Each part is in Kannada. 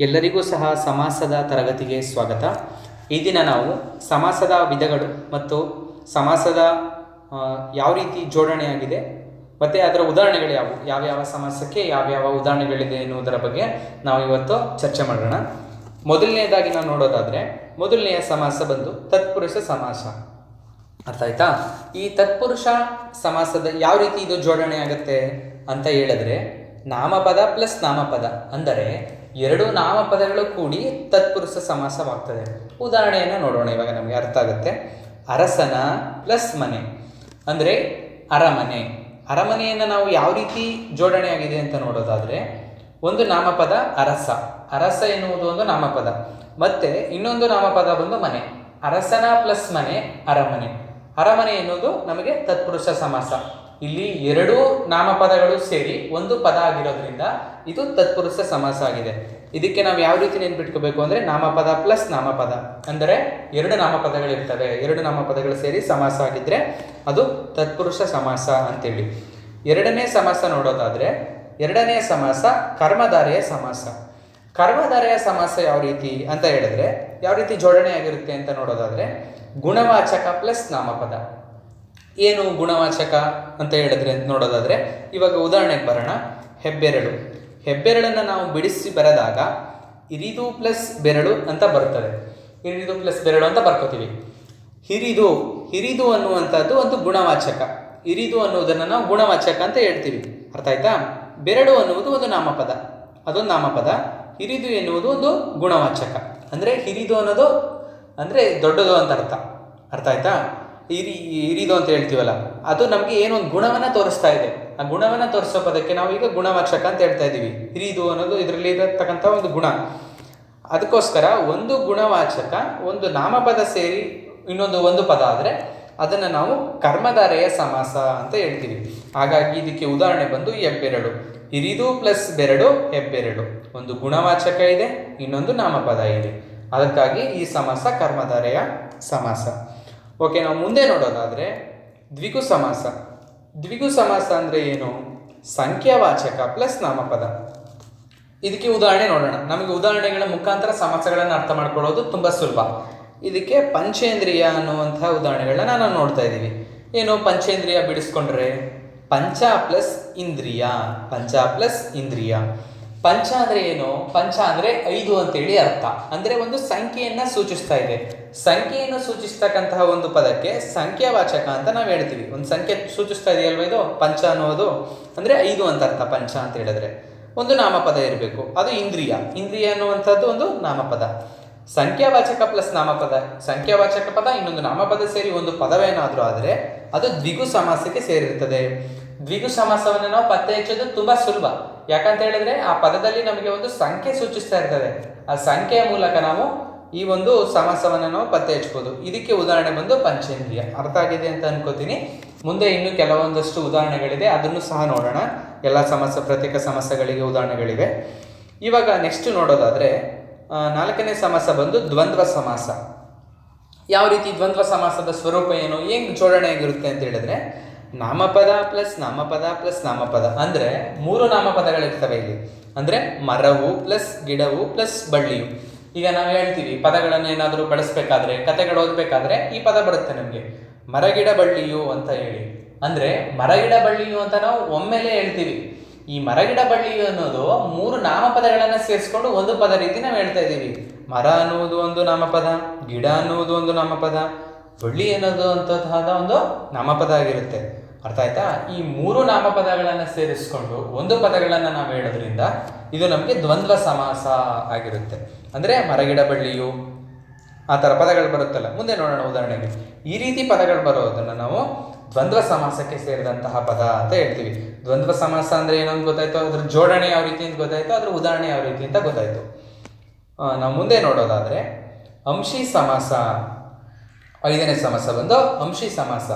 ಎಲ್ಲರಿಗೂ ಸಹ ಸಮಾಸದ ತರಗತಿಗೆ ಸ್ವಾಗತ. ಈ ದಿನ ನಾವು ಸಮಾಸದ ವಿಧಗಳು ಮತ್ತು ಸಮಾಸದ ಯಾವ ರೀತಿ ಜೋಡಣೆಯಾಗಿದೆ ಮತ್ತು ಅದರ ಉದಾಹರಣೆಗಳು ಯಾವುವು ಯಾವ್ಯಾವ ಸಮಾಸಕ್ಕೆ ಯಾವ್ಯಾವ ಉದಾಹರಣೆಗಳಿದೆ ಎನ್ನುವುದರ ಬಗ್ಗೆ ನಾವು ಇವತ್ತು ಚರ್ಚೆ ಮಾಡೋಣ. ಮೊದಲನೆಯದಾಗಿ ನಾವು ನೋಡೋದಾದರೆ, ಮೊದಲನೆಯ ಸಮಾಸ ಬಂದು ತತ್ಪುರುಷ ಸಮಾಸ. ಅರ್ಥ ಆಯ್ತಾ? ಈ ತತ್ಪುರುಷ ಸಮಾಸದ ಯಾವ ರೀತಿ ಇದು ಜೋಡಣೆ ಆಗುತ್ತೆ ಅಂತ ಹೇಳಿದ್ರೆ, ನಾಮಪದ ಪ್ಲಸ್ ನಾಮಪದ ಅಂದರೆ ಎರಡು ನಾಮಪದಗಳು ಕೂಡಿ ತತ್ಪುರುಷ ಸಮಾಸವಾಗ್ತದೆ. ಉದಾಹರಣೆಯನ್ನು ನೋಡೋಣ, ಇವಾಗ ನಮಗೆ ಅರ್ಥ ಆಗುತ್ತೆ. ಅರಸನ ಪ್ಲಸ್ ಮನೆ. ಅಂದರೆ ಅರಮನೆ. ಅರಮನೆಯನ್ನು ನಾವು ಯಾವ ರೀತಿ ಜೋಡಣೆ ಆಗಿದೆ ಅಂತ ನೋಡೋದಾದರೆ, ಒಂದು ನಾಮಪದ ಅರಸ. ಅರಸ ಎನ್ನುವುದು ಒಂದು ನಾಮಪದ. ಮತ್ತೆ ಇನ್ನೊಂದು ನಾಮಪದ ಬಂದು ಮನೆ. ಅರಸನ ಪ್ಲಸ್ ಮನೆ, ಅರಮನೆ. ಅರಮನೆ ಎನ್ನುವುದು ನಮಗೆ ತತ್ಪುರುಷ ಸಮಾಸ. ಇಲ್ಲಿ ಎರಡು ನಾಮಪದಗಳು ಸೇರಿ ಒಂದು ಪದ ಆಗಿರೋದ್ರಿಂದ ಇದು ತತ್ಪುರುಷ ಸಮಾಸ ಆಗಿದೆ. ಇದಕ್ಕೆ ನಾವು ಯಾವ ರೀತಿ ನೆನ್ಪಿಟ್ಕೋಬೇಕು ಅಂದರೆ ನಾಮಪದ ಪ್ಲಸ್ ನಾಮಪದ. ಅಂದರೆ ಎರಡು ನಾಮಪದಗಳಿರ್ತವೆ. ಎರಡು ನಾಮಪದಗಳು ಸೇರಿ ಸಮಾಸ ಆಗಿದ್ರೆ ಅದು ತತ್ಪುರುಷ ಸಮಾಸ ಅಂತೇಳಿ. ಎರಡನೇ ಸಮಾಸ ನೋಡೋದಾದ್ರೆ ಎರಡನೇ ಸಮಾಸ ಕರ್ಮಧಾರೆಯ ಸಮಾಸ. ಕರ್ಮಧಾರೆಯ ಸಮಾಸ ಯಾವ ರೀತಿ ಅಂತ ಹೇಳಿದ್ರೆ ಯಾವ ರೀತಿ ಜೋಡಣೆ ಆಗಿರುತ್ತೆ ಅಂತ ನೋಡೋದಾದ್ರೆ ಗುಣವಾಚಕ ಪ್ಲಸ್ ನಾಮಪದ. ಏನು ಗುಣವಾಚಕ ಅಂತ ಹೇಳಿದ್ರೆ ನೋಡೋದಾದ್ರೆ, ಇವಾಗ ಉದಾಹರಣೆಗೆ ಬರೋಣ. ಹೆಬ್ಬೆರಳು. ಹೆಬ್ಬೆರಳನ್ನು ನಾವು ಬಿಡಿಸಿ ಬರೆದಾಗ ಇರಿದು ಪ್ಲಸ್ ಬೆರಳು ಅಂತ ಬರ್ತದೆ. ಇರಿದು ಪ್ಲಸ್ ಬೆರಳು ಅಂತ ಬರ್ಕೋತೀವಿ. ಹಿರಿದು ಹಿರಿದು ಅನ್ನುವಂಥದ್ದು ಒಂದು ಗುಣವಾಚಕ. ಇರಿದು ಅನ್ನುವುದನ್ನು ನಾವು ಗುಣವಾಚಕ ಅಂತ ಹೇಳ್ತೀವಿ. ಅರ್ಥ ಆಯ್ತಾ? ಬೆರಳು ಅನ್ನುವುದು ಒಂದು ನಾಮಪದ. ಅದೊಂದು ನಾಮಪದ. ಹಿರಿದು ಎನ್ನುವುದು ಒಂದು ಗುಣವಾಚಕ. ಅಂದರೆ ಹಿರಿದು ಅನ್ನೋದು, ಅಂದರೆ ದೊಡ್ಡದು ಅಂತ ಅರ್ಥ. ಅರ್ಥ ಆಯ್ತಾ? ಹಿರಿ, ಹಿರಿದು ಅಂತ ಹೇಳ್ತೀವಲ್ಲ, ಅದು ನಮಗೆ ಏನೊಂದು ಗುಣವನ್ನು ತೋರಿಸ್ತಾ ಇದೆ. ಆ ಗುಣವನ್ನು ತೋರಿಸೋ ಪದಕ್ಕೆ ನಾವು ಈಗ ಗುಣವಾಚಕ ಅಂತ ಹೇಳ್ತಾ ಇದ್ದೀವಿ. ಹಿರಿದು ಅನ್ನೋದು ಇದರಲ್ಲಿ ಇರತಕ್ಕಂಥ ಒಂದು ಗುಣ. ಅದಕ್ಕೋಸ್ಕರ ಒಂದು ಗುಣವಾಚಕ, ಒಂದು ನಾಮಪದ ಸೇರಿ ಇನ್ನೊಂದು ಒಂದು ಪದ ಆದರೆ ಅದನ್ನು ನಾವು ಕರ್ಮಧಾರೆಯ ಸಮಾಸ ಅಂತ ಹೇಳ್ತೀವಿ. ಹಾಗಾಗಿ ಇದಕ್ಕೆ ಉದಾಹರಣೆ ಬಂದು ಹೆಬ್ಬೆರಡು ಹಿರಿದು ಪ್ಲಸ್ ಬೆರಡು ಹೆಬ್ಬೆರಡು ಒಂದು ಗುಣವಾಚಕ ಇದೆ, ಇನ್ನೊಂದು ನಾಮಪದ ಇದೆ. ಅದಕ್ಕಾಗಿ ಈ ಸಮಾಸ ಕರ್ಮಧಾರೆಯ ಸಮಾಸ. ಓಕೆ ನಾವು ಮುಂದೆ ನೋಡೋದಾದರೆ ದ್ವಿಗು ಸಮಾಸ. ದ್ವಿಗು ಸಮಾಸ ಅಂದರೆ ಏನು? ಸಂಖ್ಯಾವಾಚಕ ಪ್ಲಸ್ ನಾಮಪದ. ಇದಕ್ಕೆ ಉದಾಹರಣೆ ನೋಡೋಣ. ನಮಗೆ ಉದಾಹರಣೆಗಳ ಮುಖಾಂತರ ಸಮಾಸಗಳನ್ನು ಅರ್ಥ ಮಾಡ್ಕೊಳ್ಳೋದು ತುಂಬ ಸುಲಭ. ಇದಕ್ಕೆ ಪಂಚೇಂದ್ರಿಯ ಅನ್ನುವಂತಹ ಉದಾಹರಣೆಗಳನ್ನ ನಾವು ನೋಡ್ತಾ ಇದ್ದೀವಿ. ಏನು ಪಂಚೇಂದ್ರಿಯ ಬಿಡಿಸ್ಕೊಂಡ್ರೆ? ಪಂಚ ಪ್ಲಸ್ ಇಂದ್ರಿಯ. ಪಂಚ ಪ್ಲಸ್ ಇಂದ್ರಿಯ. ಪಂಚ ಅಂದರೆ ಏನು? ಪಂಚ ಅಂದರೆ ಐದು ಅಂತೇಳಿ ಅರ್ಥ. ಅಂದರೆ ಒಂದು ಸಂಖ್ಯೆಯನ್ನು ಸೂಚಿಸ್ತಾ ಇದೆ. ಸಂಖ್ಯೆಯನ್ನು ಸೂಚಿಸ್ತಕ್ಕಂತಹ ಒಂದು ಪದಕ್ಕೆ ಸಂಖ್ಯಾವಾಚಕ ಅಂತ ನಾವು ಹೇಳ್ತೀವಿ. ಒಂದು ಸಂಖ್ಯೆ ಸೂಚಿಸ್ತಾ ಇದೆಯಲ್ವ ಇದು? ಪಂಚ ಅನ್ನೋದು. ಅಂದರೆ ಐದು ಅಂತ ಅರ್ಥ ಪಂಚ ಅಂತ ಹೇಳಿದ್ರೆ. ಒಂದು ನಾಮಪದ ಇರಬೇಕು. ಅದು ಇಂದ್ರಿಯ. ಇಂದ್ರಿಯ ಅನ್ನುವಂಥದ್ದು ಒಂದು ನಾಮಪದ. ಸಂಖ್ಯಾವಾಚಕ ಪ್ಲಸ್ ನಾಮಪದ. ಸಂಖ್ಯಾವಾಚಕ ಪದ, ಇನ್ನೊಂದು ನಾಮಪದ ಸೇರಿ ಒಂದು ಪದವೇನಾದರೂ ಆದರೆ ಅದು ದ್ವಿಗು ಸಮಾಸಕ್ಕೆ ಸೇರಿರುತ್ತದೆ ದ್ವಿಗು ಸಮಾಸವನ್ನು ನಾವು ಪತ್ತೆ ಹಚ್ಚೋದು ತುಂಬಾ ಸುಲಭ. ಯಾಕಂತ ಹೇಳಿದ್ರೆ ಆ ಪದದಲ್ಲಿ ನಮಗೆ ಒಂದು ಸಂಖ್ಯೆ ಸೂಚಿಸ್ತಾ ಇರ್ತದೆ. ಆ ಸಂಖ್ಯೆಯ ಮೂಲಕ ನಾವು ಈ ಒಂದು ಸಮಾಸವನ್ನು ನಾವು ಪತ್ತೆ ಹಚ್ಬೋದು ಇದಕ್ಕೆ ಉದಾಹರಣೆ ಬಂದು ಪಂಚೇಂದ್ರಿಯ. ಅರ್ಥ ಆಗಿದೆ ಅಂತ ಅನ್ಕೋತೀನಿ. ಮುಂದೆ ಇನ್ನು ಕೆಲವೊಂದಷ್ಟು ಉದಾಹರಣೆಗಳಿದೆ. ಅದನ್ನು ಸಹ ನೋಡೋಣ. ಎಲ್ಲ ಸಮಸ್ಯೆ ಪ್ರತ್ಯೇಕ ಸಮಸ್ಯೆಗಳಿಗೆ ಉದಾಹರಣೆಗಳಿವೆ. ಇವಾಗ ನೆಕ್ಸ್ಟ್ ನೋಡೋದಾದ್ರೆ ನಾಲ್ಕನೇ ಸಮಸ ಬಂದು ದ್ವಂದ್ವ ಸಮಾಸ. ಯಾವ ರೀತಿ ದ್ವಂದ್ವ ಸಮಾಸದ ಸ್ವರೂಪ ಏನು ಏನು ಜೋಡಣೆ ಆಗಿರುತ್ತೆ ಅಂತ ಹೇಳಿದ್ರೆ ನಾಮಪದ ಪ್ಲಸ್ ನಾಮಪದ ಪ್ಲಸ್ ನಾಮಪದ. ಅಂದ್ರೆ ಮೂರು ನಾಮಪದಗಳಿರ್ತವೆ ಇಲ್ಲಿ. ಅಂದ್ರೆ ಮರವು ಪ್ಲಸ್ ಗಿಡವು ಪ್ಲಸ್ ಬಳ್ಳಿಯು. ಈಗ ನಾವು ಹೇಳ್ತೀವಿ, ಪದಗಳನ್ನು ಏನಾದರೂ ಬಳಸಬೇಕಾದ್ರೆ ಕತೆಗಳು ಓದಬೇಕಾದ್ರೆ ಈ ಪದ ಬರುತ್ತೆ ನಮಗೆ. ಮರಗಿಡ ಬಳ್ಳಿಯು ಅಂತ ಹೇಳಿ. ಅಂದ್ರೆ ಮರಗಿಡ ಬಳ್ಳಿಯು ಅಂತ ನಾವು ಒಮ್ಮೆಲೆ ಹೇಳ್ತೀವಿ. ಈ ಮರಗಿಡ ಬಳ್ಳಿಯು ಅನ್ನೋದು ಮೂರು ನಾಮಪದಗಳನ್ನು ಸೇರಿಸ್ಕೊಂಡು ಒಂದು ಪದ ರೀತಿ ನಾವು ಹೇಳ್ತಾ ಇದ್ದೀವಿ. ಮರ ಅನ್ನುವುದು ಒಂದು ನಾಮಪದ, ಗಿಡ ಅನ್ನುವುದು ಒಂದು ನಾಮಪದ, ಬಳ್ಳಿ ಅನ್ನೋದು ಅಂತಹದ ಒಂದು ನಾಮಪದ ಆಗಿರುತ್ತೆ. ಅರ್ಥ ಆಯ್ತಾ? ಈ ಮೂರು ನಾಮಪದಗಳನ್ನು ಸೇರಿಸ್ಕೊಂಡು ಒಂದು ಪದಗಳನ್ನು ನಾವು ಹೇಳೋದ್ರಿಂದ ಇದು ನಮಗೆ ದ್ವಂದ್ವ ಸಮಾಸ ಆಗಿರುತ್ತೆ. ಅಂದರೆ ಮರಗಿಡ ಬಳ್ಳಿಯು ಆ ಥರ ಪದಗಳು ಬರುತ್ತಲ್ಲ. ಮುಂದೆ ನೋಡೋಣ ಉದಾಹರಣೆಗೆ. ಈ ರೀತಿ ಪದಗಳು ಬರೋದನ್ನು ನಾವು ದ್ವಂದ್ವ ಸಮಾಸಕ್ಕೆ ಸೇರಿದಂತಹ ಪದ ಅಂತ ಹೇಳ್ತೀವಿ. ದ್ವಂದ್ವ ಸಮಾಸ ಅಂದರೆ ಏನೊಂದು ಗೊತ್ತಾಯ್ತು? ಅದ್ರ ಜೋಡಣೆ ಯಾವ ರೀತಿ ಅಂತ ಗೊತ್ತಾಯ್ತು? ಅದ್ರ ಉದಾಹರಣೆ ಯಾವ ರೀತಿ ಅಂತ ಗೊತ್ತಾಯ್ತು. ನಾವು ಮುಂದೆ ನೋಡೋದಾದರೆ, ಅಂಶಿ ಸಮಾಸ, ಐದನೇ ಸಮಾಸ ಬಂದು ಅಂಶಿ ಸಮಾಸ.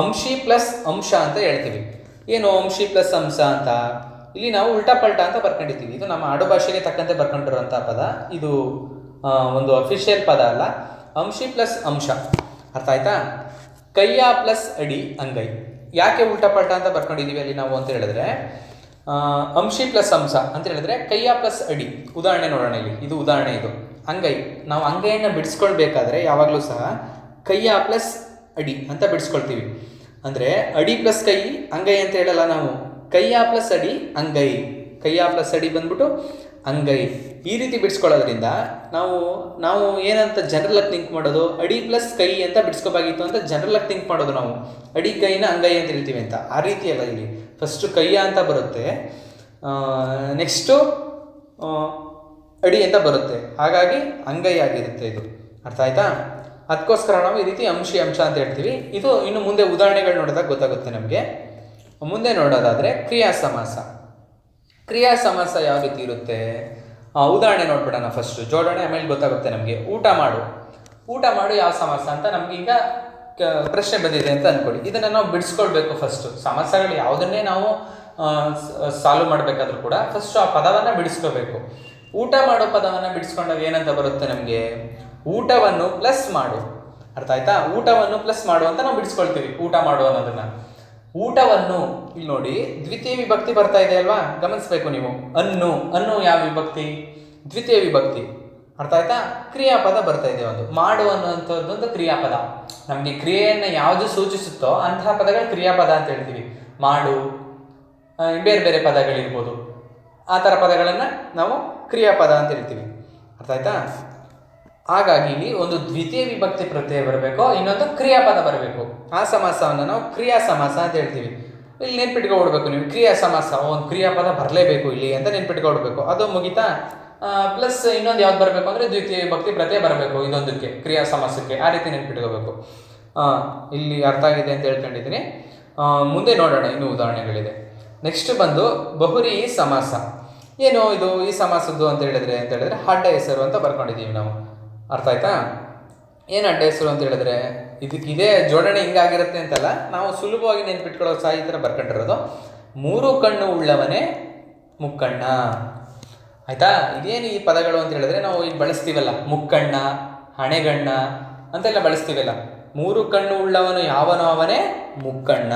ಅಂಶಿ ಪ್ಲಸ್ ಅಂಶ ಅಂತ ಹೇಳ್ತೀವಿ. ಏನು ಅಂಶಿ ಪ್ಲಸ್ ಅಂಶ ಅಂತ? ಇಲ್ಲಿ ನಾವು ಉಲ್ಟಾ ಪಲ್ಟಾ ಅಂತ ಬರ್ಕೊಂಡಿದ್ದೀವಿ. ಇದು ನಮ್ಮ ಆಡು ಭಾಷೆಗೆ ತಕ್ಕಂತೆ ಬರ್ಕೊಂಡಿರುವಂಥ ಪದ. ಇದು ಒಂದು ಅಫಿಷಿಯಲ್ ಪದ ಅಲ್ಲ. ಅಂಶಿ ಪ್ಲಸ್ ಅಂಶ. ಅರ್ಥ ಆಯ್ತಾ? ಕೈಯ ಪ್ಲಸ್ ಅಡಿ ಅಂಗೈ. ಯಾಕೆ ಉಲ್ಟಾ ಪಲ್ಟಾ ಅಂತ ಬರ್ಕೊಂಡಿದ್ದೀವಿ ಅಲ್ಲಿ ನಾವು ಅಂತ ಹೇಳಿದ್ರೆ ಅಂಶಿ ಪ್ಲಸ್ ಅಂಶ ಅಂತ ಹೇಳಿದ್ರೆ ಕೈಯ ಪ್ಲಸ್ ಅಡಿ. ಉದಾಹರಣೆ ನೋಡೋಣ ಇಲ್ಲಿ. ಇದು ಉದಾಹರಣೆ ಇದು. ಅಂಗೈ. ನಾವು ಅಂಗೈಯನ್ನು ಬಿಡಿಸ್ಕೊಳ್ಬೇಕಾದ್ರೆ ಯಾವಾಗಲೂ ಸಹ ಕೈಯ ಪ್ಲಸ್ ಅಡಿ ಅಂತ ಬಿಡಿಸ್ಕೊಳ್ತೀವಿ. ಅಂದರೆ ಅಡಿ ಪ್ಲಸ್ ಕೈ, ಅಂಗೈ ಅಂತ ಹೇಳಲ್ಲ ನಾವು. ಕೈಯ ಪ್ಲಸ್ ಅಡಿ, ಅಂಗೈ. ಕೈಯ ಪ್ಲಸ್ ಅಡಿ ಬಂದ್ಬಿಟ್ಟು ಅಂಗೈ. ಈ ರೀತಿ ಬಿಡಿಸ್ಕೊಳ್ಳೋದ್ರಿಂದ ನಾವು ನಾವು ಏನಂತ ಜನರಲ್ ಥಿಂಕ್ ಮಾಡೋದು? ಅಡಿ ಪ್ಲಸ್ ಕೈ ಅಂತ ಬಿಡಿಸ್ಕೋಬೇಕಾಗಿತ್ತು ಅಂತ ಜನರಲ್ ಥಿಂಕ್ ಮಾಡೋದು ನಾವು. ಅಡಿ, ಕೈನ ಅಂಗೈ ಅಂತ ಹೇಳ್ತೀವಿ ಅಂತ. ಆ ರೀತಿ ಅಲ್ಲ ಇಲ್ಲಿ. ಫಸ್ಟು ಕೈಯ ಅಂತ ಬರುತ್ತೆ. ನೆಕ್ಸ್ಟು ಅಡಿ ಅಂತ ಬರುತ್ತೆ. ಹಾಗಾಗಿ ಅಂಗೈ ಆಗಿರುತ್ತೆ ಇದು. ಅರ್ಥ ಆಯ್ತಾ? ಅದಕ್ಕೋಸ್ಕರ ನಾವು ಈ ರೀತಿ ಅಂಶಿ ಅಂಶ ಅಂತ ಹೇಳ್ತೀವಿ. ಇದು ಇನ್ನು ಮುಂದೆ ಉದಾಹರಣೆಗಳು ನೋಡಿದಾಗ ಗೊತ್ತಾಗುತ್ತೆ ನಮಗೆ. ಮುಂದೆ ನೋಡೋದಾದರೆ ಕ್ರಿಯಾ ಸಮಾಸ. ಕ್ರಿಯಾ ಸಮಾಸ ಯಾವ ರೀತಿ ಇರುತ್ತೆ? ಉದಾಹರಣೆ ನೋಡ್ಬಿಡೋಣ ಫಸ್ಟು ಜೋಡಣೆ ಆಮೇಲೆ ಗೊತ್ತಾಗುತ್ತೆ ನಮಗೆ. ಊಟ ಮಾಡು. ಊಟ ಮಾಡು ಯಾವ ಸಮಾಸ ಅಂತ ನಮಗೀಗ ಪ್ರಶ್ನೆ ಬಂದಿದೆ ಅಂತ ಅನ್ಕೊಳ್ಳಿ. ಇದನ್ನು ನಾವು ಬಿಡಿಸ್ಕೊಳ್ಬೇಕು ಫಸ್ಟು ಸಮಸ್ಯೆಗಳು ಯಾವುದನ್ನೇ ನಾವು ಸಾಲ್ವ್ ಮಾಡಬೇಕಾದ್ರೂ ಕೂಡ ಫಸ್ಟು ಆ ಪದವನ್ನು ಬಿಡಿಸ್ಕೋಬೇಕು ಊಟ ಮಾಡೋ ಪದವನ್ನು ಬಿಡಿಸ್ಕೊಂಡಾಗ ಏನಂತ ಬರುತ್ತೆ ನಮಗೆ? ಊಟವನ್ನು ಪ್ಲಸ್ ಮಾಡು. ಅರ್ಥ ಆಯ್ತಾ? ಊಟವನ್ನು ಪ್ಲಸ್ ಮಾಡು ಅಂತ ನಾವು ಬಿಡಿಸ್ಕೊಳ್ತೀವಿ, ಊಟ ಮಾಡು ಅನ್ನೋದನ್ನ. ಊಟವನ್ನು ಇಲ್ಲಿ ನೋಡಿ, ದ್ವಿತೀಯ ವಿಭಕ್ತಿ ಬರ್ತಾ ಇದೆ ಅಲ್ವಾ? ಗಮನಿಸ್ಬೇಕು ನೀವು. ಅನ್ನು. ಅನ್ನು ಯಾವ ವಿಭಕ್ತಿ? ದ್ವಿತೀಯ ವಿಭಕ್ತಿ. ಅರ್ಥ ಆಯ್ತಾ? ಕ್ರಿಯಾಪದ ಬರ್ತಾ ಇದೆ ಒಂದು. ಮಾಡು ಅನ್ನುವಂಥದ್ದೊಂದು ಕ್ರಿಯಾಪದ. ನಮಗೆ ಕ್ರಿಯೆಯನ್ನು ಯಾವುದು ಸೂಚಿಸುತ್ತೋ ಅಂತಹ ಪದಗಳು ಕ್ರಿಯಾಪದ ಅಂತ ಹೇಳ್ತೀವಿ. ಮಾಡು ಬೇರೆ ಬೇರೆ ಪದಗಳಿರ್ಬೋದು. ಆ ಥರ ಪದಗಳನ್ನು ನಾವು ಕ್ರಿಯಾಪದ ಅಂತ ಹೇಳ್ತೀವಿ. ಅರ್ಥ ಆಯ್ತಾ? ಹಾಗಾಗಿ ಇಲ್ಲಿ ಒಂದು ದ್ವಿತೀಯ ವಿಭಕ್ತಿ ಪ್ರತ್ಯಯ ಬರಬೇಕು, ಇನ್ನೊಂದು ಕ್ರಿಯಾಪದ ಬರಬೇಕು. ಆ ಸಮಾಸವನ್ನು ನಾವು ಕ್ರಿಯಾ ಸಮಾಸ ಅಂತ ಹೇಳ್ತೀವಿ. ಇಲ್ಲಿ ನೆನ್ಪಿಟ್ಕೊಡ್ಬೇಕು ನೀವು ಕ್ರಿಯಾ ಸಮಾಸ ಒಂದು ಕ್ರಿಯಾಪದ ಬರಲೇಬೇಕು ಇಲ್ಲಿ ಅಂತ ನೆನ್ಪಿಟ್ಕೊಡ್ಬೇಕು ಅದು ಮುಗಿತಾ ಪ್ಲಸ್ ಇನ್ನೊಂದು ಯಾವ್ದು ಬರಬೇಕು ಅಂದರೆ ದ್ವಿತೀಯ ವಿಭಕ್ತಿ ಪ್ರತ್ಯಯ ಬರಬೇಕು ಇನ್ನೊಂದಕ್ಕೆ ಕ್ರಿಯಾ ಸಮಾಸಕ್ಕೆ ಆ ರೀತಿ ನೆನ್ಪಿಟ್ಕೋಬೇಕು ಇಲ್ಲಿ ಅರ್ಥ ಆಗಿದೆ ಅಂತ ಹೇಳ್ಕೊಂಡಿದ್ದೀನಿ. ಮುಂದೆ ನೋಡೋಣ ಇನ್ನೂ ಉದಾಹರಣೆಗಳಿದೆ. ನೆಕ್ಸ್ಟ್ ಬಂದು ಬಹುರಿ ಸಮಾಸ. ಏನು ಇದು ಈ ಸಮಾಸದ್ದು ಅಂತ ಹೇಳಿದ್ರೆ ಅಂತ ಹೇಳಿದ್ರೆ ಹಡ್ಡ ಹೆಸರು ಅಂತ ಬರ್ಕೊಂಡಿದ್ದೀವಿ ನಾವು. ಅರ್ಥ ಆಯ್ತಾ? ಏನು ಅಡ್ಡ ಹೆಸರು ಅಂತ ಹೇಳಿದ್ರೆ ಇದಕ್ಕೆ ಇದೇ ಜೋಡಣೆ ಹಿಂಗಾಗಿರುತ್ತೆ ಅಂತಲ್ಲ, ನಾವು ಸುಲಭವಾಗಿ ನೆನ್ಪಿಟ್ಕೊಳ್ಳೋ ಸಹ ಈ ಥರ ಬರ್ಕೊಂಡಿರೋದು. ಮೂರು ಕಣ್ಣು ಉಳ್ಳವನೇ ಮುಕ್ಕಣ್ಣ. ಆಯ್ತಾ? ಇದೇನು ಈ ಪದಗಳು ಅಂತ ಹೇಳಿದ್ರೆ ನಾವು ಈಗ ಬಳಸ್ತೀವಲ್ಲ, ಮುಕ್ಕಣ್ಣ, ಹಣೆಗಣ್ಣ ಅಂತೆಲ್ಲ ಬಳಸ್ತೀವಲ್ಲ. ಮೂರು ಕಣ್ಣು ಉಳ್ಳವನು ಯಾವನು? ಅವನೇ ಮುಕ್ಕಣ್ಣ.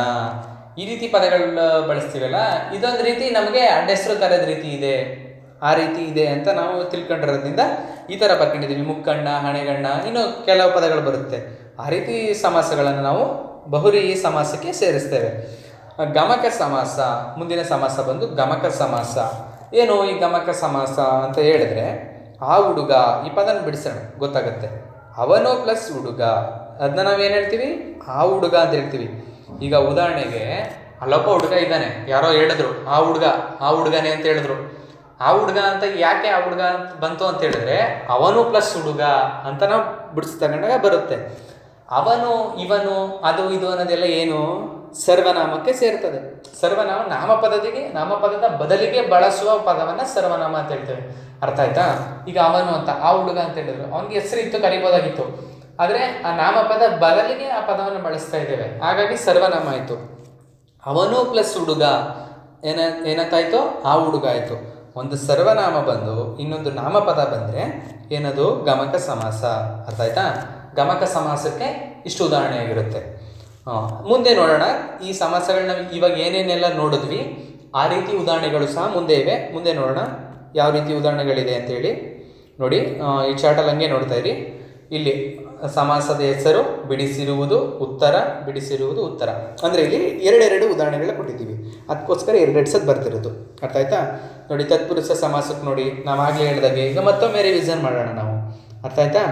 ಈ ರೀತಿ ಪದಗಳು ಬಳಸ್ತೀವಲ್ಲ, ಇದೊಂದು ರೀತಿ ನಮಗೆ ಅಡ್ಡೆಸರು ಕರೆದ ರೀತಿ ಇದೆ. ಆ ರೀತಿ ಇದೆ ಅಂತ ನಾವು ತಿಳ್ಕೊಂಡಿರೋದ್ರಿಂದ ಈ ಥರ ಬರ್ಕೊಂಡಿದ್ದೀವಿ. ಮುಕ್ಕಣ್ಣ, ಹಣೆಗಣ್ಣ, ಇನ್ನು ಕೆಲವು ಪದಗಳು ಬರುತ್ತೆ. ಆ ರೀತಿ ಸಮಾಸಗಳನ್ನು ನಾವು ಬಹುರಿ ಸಮಾಸಕ್ಕೆ ಸೇರಿಸ್ತೇವೆ. ಗಮಕ ಸಮಾಸ, ಮುಂದಿನ ಸಮಾಸ ಬಂದು ಗಮಕ ಸಮಾಸ. ಏನು ಈ ಗಮಕ ಸಮಾಸ ಅಂತ ಹೇಳಿದ್ರೆ ಆ ಹುಡುಗ, ಈ ಪದನ ಬಿಡಿಸೋಣ, ಗೊತ್ತಾಗುತ್ತೆ. ಅವನು ಪ್ಲಸ್ ಹುಡುಗ. ಅದನ್ನ ನಾವೇನು ಹೇಳ್ತೀವಿ? ಆ ಹುಡುಗ ಅಂತ ಹೇಳ್ತೀವಿ. ಈಗ ಉದಾಹರಣೆಗೆ ಅಲ್ಲೊಬ್ಬ ಹುಡುಗ ಇದ್ದಾನೆ. ಯಾರೋ ಹೇಳಿದ್ರು, ಆ ಹುಡುಗ, ಆ ಹುಡುಗನೇ ಅಂತ ಹೇಳಿದ್ರು. ಆ ಹುಡುಗ ಅಂತ ಯಾಕೆ ಆ ಹುಡುಗ ಅಂತ ಬಂತು ಅಂತ ಹೇಳಿದ್ರೆ, ಅವನು ಪ್ಲಸ್ ಹುಡುಗ ಅಂತ ನಾವು ಬಿಡಿಸಿ ಬರುತ್ತೆ. ಅವನು, ಇವನು, ಅದು, ಇದು ಅನ್ನೋದೆಲ್ಲ ಏನು? ಸರ್ವನಾಮಕ್ಕೆ ಸೇರ್ತದೆ. ಸರ್ವನಾಮ ನಾಮಪದದಿಗೆ ನಾಮಪದದ ಬದಲಿಗೆ ಬಳಸುವ ಪದವನ್ನ ಸರ್ವನಾಮ ಅಂತ ಹೇಳ್ತೇವೆ. ಅರ್ಥ ಆಯ್ತಾ? ಈಗ ಅವನು ಅಂತ, ಆ ಹುಡುಗ ಅಂತ ಹೇಳಿದ್ರು. ಅವನಿಗೆ ಹೆಸರು ಇತ್ತು, ಕರಿಬೋದಾಗಿತ್ತು. ಆದರೆ ಆ ನಾಮಪದ ಬದಲಿಗೆ ಆ ಪದವನ್ನು ಬಳಸ್ತಾ ಇದ್ದೇವೆ. ಹಾಗಾಗಿ ಸರ್ವನಾಮ ಆಯಿತು. ಅವನು ಪ್ಲಸ್ ಹುಡುಗ. ಏನ, ಏನಂತಾಯ್ತು? ಆ ಹುಡುಗ ಆಯಿತು. ಒಂದು ಸರ್ವನಾಮ ಬಂದು ಇನ್ನೊಂದು ನಾಮಪದ ಬಂದರೆ ಏನದು? ಗಮಕ ಸಮಾಸ. ಅರ್ಥ ಆಯ್ತಾ? ಗಮಕ ಸಮಾಸಕ್ಕೆ ಇಷ್ಟು ಉದಾಹರಣೆಯಾಗಿರುತ್ತೆ ಮುಂದೆ ನೋಡೋಣ. ಈ ಸಮಾಸಗಳನ್ನ ಇವಾಗ ಏನೇನೆಲ್ಲ ನೋಡಿದ್ವಿ? ಆ ರೀತಿ ಉದಾಹರಣೆಗಳು ಸಹ ಮುಂದೆ ಇವೆ. ಮುಂದೆ ನೋಡೋಣ. ಯಾವ ರೀತಿ ಉದಾಹರಣೆಗಳಿದೆ ಅಂತೇಳಿ. ನೋಡಿ ಈ ಚಾರ್ಟಲ್ಲಿ ಹಂಗೆ ನೋಡ್ತಾ ಇರಿ. ಇಲ್ಲಿ ಸಮಾಸದ ಹೆಸರು ಬಿಡಿಸಿರುವುದು ಉತ್ತರ ಬಿಡಿಸಿರುವುದು ಉತ್ತರ. ಅಂದರೆ ಇಲ್ಲಿ ಎರಡೆರಡು ಉದಾಹರಣೆಗಳನ್ನ ಕೊಟ್ಟಿದ್ದೀವಿ. ಅದಕ್ಕೋಸ್ಕರ ಎರಡೆರಡು ಸತ್ ಬರ್ತಿರೋದು. ಅರ್ಥ ಆಯ್ತಾ? ನೋಡಿ, ತತ್ಪುರುಷ ಸಮಾಸಕ್ಕೆ ನೋಡಿ ನಾವು ಆಗಲೇ ಹೇಳಿದಾಗೆ ಈಗ ಮತ್ತೊಮ್ಮೆ ರಿವಿಷನ್ ಮಾಡೋಣ ನಾವು. ಅರ್ಥ ಆಯ್ತಾ?